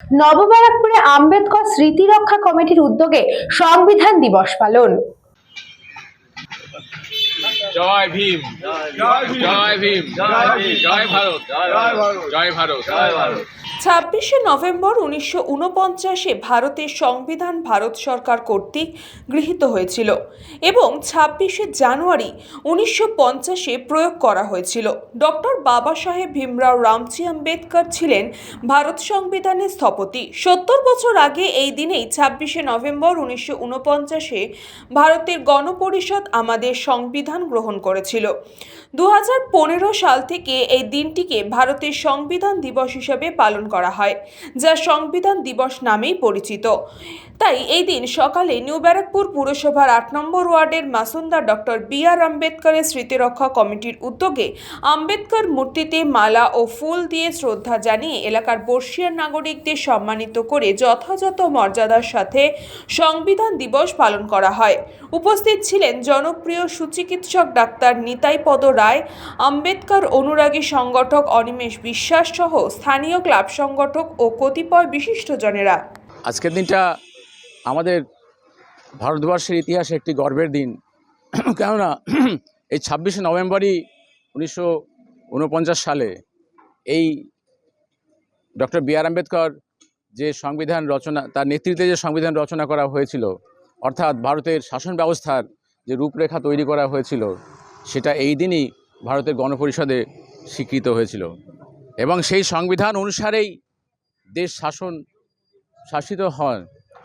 নববারাকপুরে আম্বেদকর স্মৃতি রক্ষা কমিটির উদ্যোগে সংবিধান দিবস পালন জয় ভীম জয় ভীম। জয় ভীম জয় ভীম। জয় ভারত জয় ভারত। জয় ভারত জয় ভারত ছাব্বিশে নভেম্বর উনিশশো উনপঞ্চাশে ভারতের সংবিধান ভারত সরকার কর্তৃক গৃহীত হয়েছিল এবং ছাব্বিশে জানুয়ারি উনিশশো পঞ্চাশে প্রয়োগ করা হয়েছিল। ডক্টর বাবা সাহেব ভীমরাও রামজি আম্বেদকর ছিলেন ভারত সংবিধানের স্থপতি। সত্তর বছর আগে এই দিনেই ছাব্বিশে নভেম্বর উনিশশো উনপঞ্চাশে ভারতের গণপরিষদ আমাদের সংবিধান গ্রহণ করেছিল। দু হাজার পনেরো সাল থেকে এই দিনটিকে ভারতের সংবিধান দিবস হিসেবে পালন করা হয়, যা সংবিধান দিবস নামেই পরিচিত। তাই এই দিন সকালে নিউ ব্যারাকপুর পুরসভার আট নম্বর ওয়ার্ডের মাসুন্দা ডক্টর বি আর আম্বেদকরের স্মৃতিরক্ষা কমিটির উদ্যোগে আম্বেদকর মূর্তিতে মালা ও ফুল দিয়ে শ্রদ্ধা জানিয়ে এলাকার বর্ষিয়ার নাগরিকদের সম্মানিত করে যথাযথ মর্যাদার সাথে সংবিধান দিবস পালন করা হয়। উপস্থিত ছিলেন জনপ্রিয় সুচিকিৎসক ডাক্তার নিতাই পদ রায়, আম্বেদকর অনুরাগী সংগঠক অনিমেষ বিশ্বাস সহ স্থানীয় ক্লাব সংগঠক ও কতিপয় বিশিষ্টজনেরা। আজকের দিনটা আমাদের ভারতবর্ষের ইতিহাসে একটি গর্বের দিন। কেননা এই ছাব্বিশে নভেম্বরই উনিশশো উনপঞ্চাশ সালে এই ডক্টর বি আর আম্বেদকর যে সংবিধান রচনা, তার নেতৃত্বে যে সংবিধান রচনা করা হয়েছিল অর্থাৎ ভারতের শাসন ব্যবস্থার যে রূপরেখা তৈরি করা হয়েছিল, সেটা এই দিনই ভারতের গণপরিষদে স্বীকৃত হয়েছিল। এবং সেই সংবিধান অনুসারেই দেশ শাসন শাসিত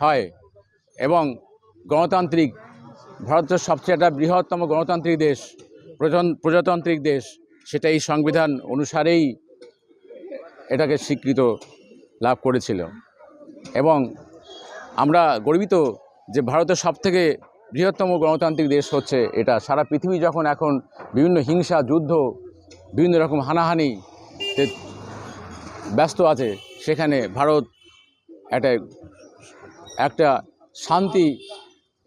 হয় এবং গণতান্ত্রিক, ভারতের সবচেয়ে একটা বৃহত্তম গণতান্ত্রিক দেশ প্রজাতান্ত্রিক দেশ, সেটা এই সংবিধান অনুসারেই এটাকে স্বীকৃত লাভ করেছিল। এবং আমরা গর্বিত যে ভারতের সবথেকে বৃহত্তম গণতান্ত্রিক দেশ হচ্ছে এটা। সারা পৃথিবী যখন এখন বিভিন্ন হিংসা, যুদ্ধ, বিভিন্ন রকম হানাহানি ব্যস্ত আছে, সেখানে ভারত একটা একটা শান্তি,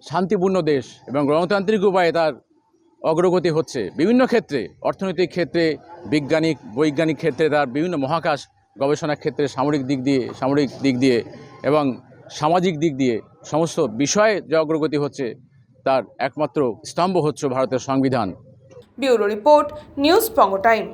শান্তিপূর্ণ দেশ এবং গণতান্ত্রিক উপায়ে তার অগ্রগতি হচ্ছে। বিভিন্ন ক্ষেত্রে, অর্থনৈতিক ক্ষেত্রে, বিজ্ঞানিক, বৈজ্ঞানিক ক্ষেত্রে তার বিভিন্ন মহাকাশ গবেষণা ক্ষেত্রে সামরিক দিক দিয়ে, সামরিক দিক দিয়ে এবং সামাজিক দিক দিয়ে সমস্ত বিষয়ে যে অগ্রগতি হচ্ছে, তার একমাত্র স্তম্ভ হচ্ছে ভারতের সংবিধান। ব্যুরো রিপোর্ট, নিউজ পঙ্গ টাইম।